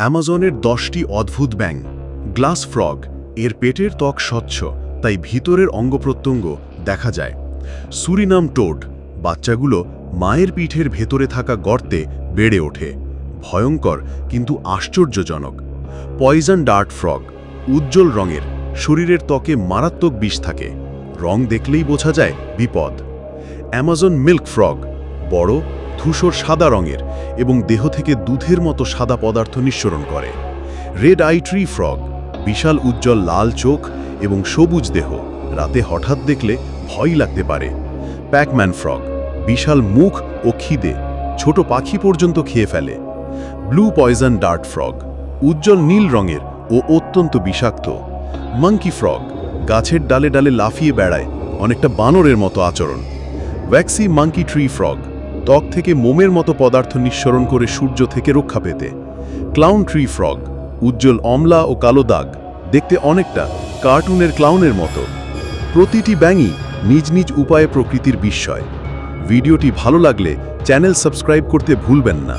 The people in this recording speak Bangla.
অ্যামাজনের দশটি অদ্ভুত ব্যাং গ্লাস ফ্রগ, এর পেটের ত্বক স্বচ্ছ, তাই ভিতরের অঙ্গপ্রত্যঙ্গ দেখা যায়। সুরিনাম টোড, বাচ্চাগুলো মায়ের পিঠের ভেতরে থাকা গর্তে বেড়ে ওঠে। ভয়ঙ্কর, কিন্তু আশ্চর্যজনক। পয়জন ডার্ট ফ্রগ, উজ্জ্বল রঙের, শরীরের ত্বকে মারাত্মক বিষ থাকে। রং দেখলেই বোঝা যায় বিপদ। অ্যামাজন মিল্ক ফ্রগ, বড় ধূসর সাদা রঙের এবং দেহ থেকে দুধের মতো সাদা পদার্থ নিঃসরণ করে। রেড আই ট্রি ফ্রগ বিশাল উজ্জ্বল লাল চোখ এবং সবুজ দেহ, রাতে হঠাৎ দেখলে ভয় লাগতে পারে। প্যাকম্যান ফ্রগ বিশাল মুখ ও খিদে, ছোট পাখি পর্যন্ত খেয়ে ফেলে। ব্লু পয়জন ডার্ট ফ্রগ উজ্জ্বল নীল রঙের ও অত্যন্ত বিষাক্ত। মাঙ্কি ফ্রগ গাছের ডালে ডালে লাফিয়ে বেড়ায়, অনেকটা বানরের মতো আচরণ। ভ্যাক্সি মাঙ্কি ট্রি ফ্রগ ত্বক থেকে মোমের মতো পদার্থ নিঃসরণ করে সূর্য থেকে রক্ষা পেতে। ক্লাউন ট্রি ফ্রগ, উজ্জ্বল অমলা ও কালো দাগ, দেখতে অনেকটা কার্টুনের ক্লাউনের মতো। প্রতিটি ব্যাঙই নিজ নিজ উপায়ে প্রকৃতির বিস্ময়। ভিডিওটি ভালো লাগলে চ্যানেল সাবস্ক্রাইব করতে ভুলবেন না।